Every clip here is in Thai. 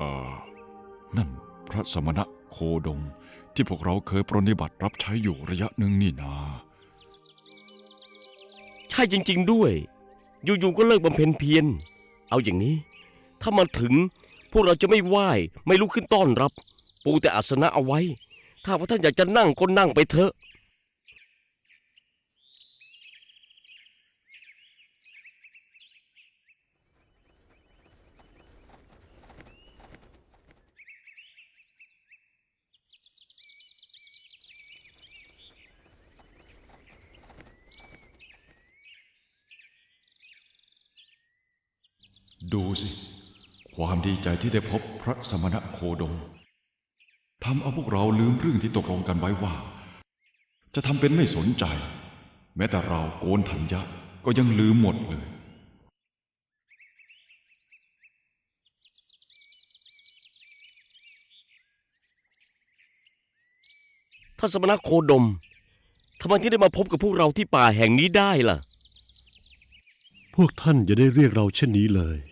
อ่านั่นพระสมณะโคดมที่พวกเราเคยปรนนิบัติรับใช้อยู่ระยะหนึ่งนี่นา ใช่จริง ๆ ด้วย อยู่ๆก็เลิกบำเพ็ญเพียร เอาอย่างนี้ ถ้ามาถึงพวกเราจะไม่ไหว้ไม่ลุกขึ้นต้อนรับ ปูแต่อาสนะเอาไว้ ถ้าว่าท่านอยากจะนั่งก็นั่งไปเถอะ ดูสิ ความดีใจที่ได้พบพระสมณะโคดมทำเอาพวกเราลืมเรื่องที่ตกลงกันไว้ว่า จะทำเป็นไม่สนใจ แม้แต่เราโกนธัญญะก็ยังลืมหมดเลย ท่านสมณะโคดมทำไมถึงได้มาพบกับพวกเราที่ป่าแห่งนี้ได้ล่ะ พวกท่านอย่าได้เรียกเราเช่นนี้เลย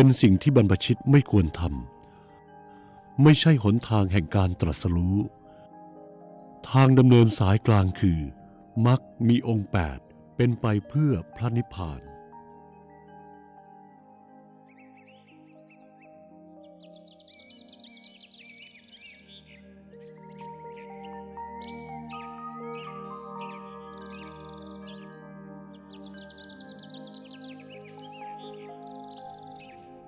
เป็นสิ่งที่บรรพชิตไม่ควรทำไม่ใช่หนทางแห่งการตรัสรู้ ทางดำเนินสายกลางคือมักมีองค์แปดเป็นไปเพื่อพระนิพพาน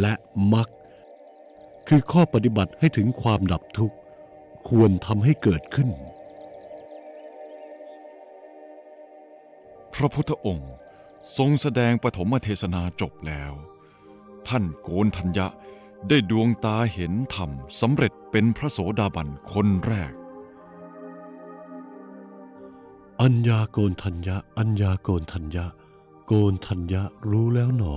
และมักคือข้อปฏิบัติให้ถึงความดับทุกข์ควรทำให้เกิดขึ้น พระพุทธองค์ทรงแสดงปฐมเทศนาจบแล้ว ท่านโกนทัญญะได้ดวงตาเห็นธรรมสำเร็จเป็นพระโสดาบันคนแรก อัญญาโกนทัญญะ อัญญาโกนทัญญะ โกนทัญญะรู้แล้วหนอ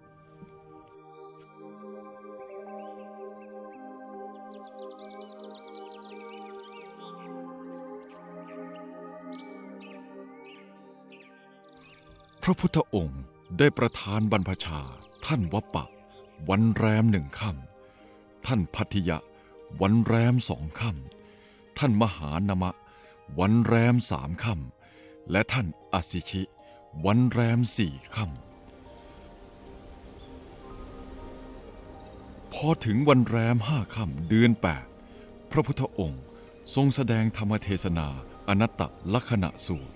พระพุทธองค์ได้ประทานบรรพชา ท่านวัปปะ วันแรมหนึ่งค่ำท่านพัทยะ วันแรมสองค่ำท่านมหานมะ วันแรมสามค่ำและท่านอสิชิ วันแรมสี่ค่ำพอถึงวันแรมห้าค่ำเดือนแปดพระพุทธองค์ทรงแสดงธรรมเทศนาอนัตตลักษณะสูตร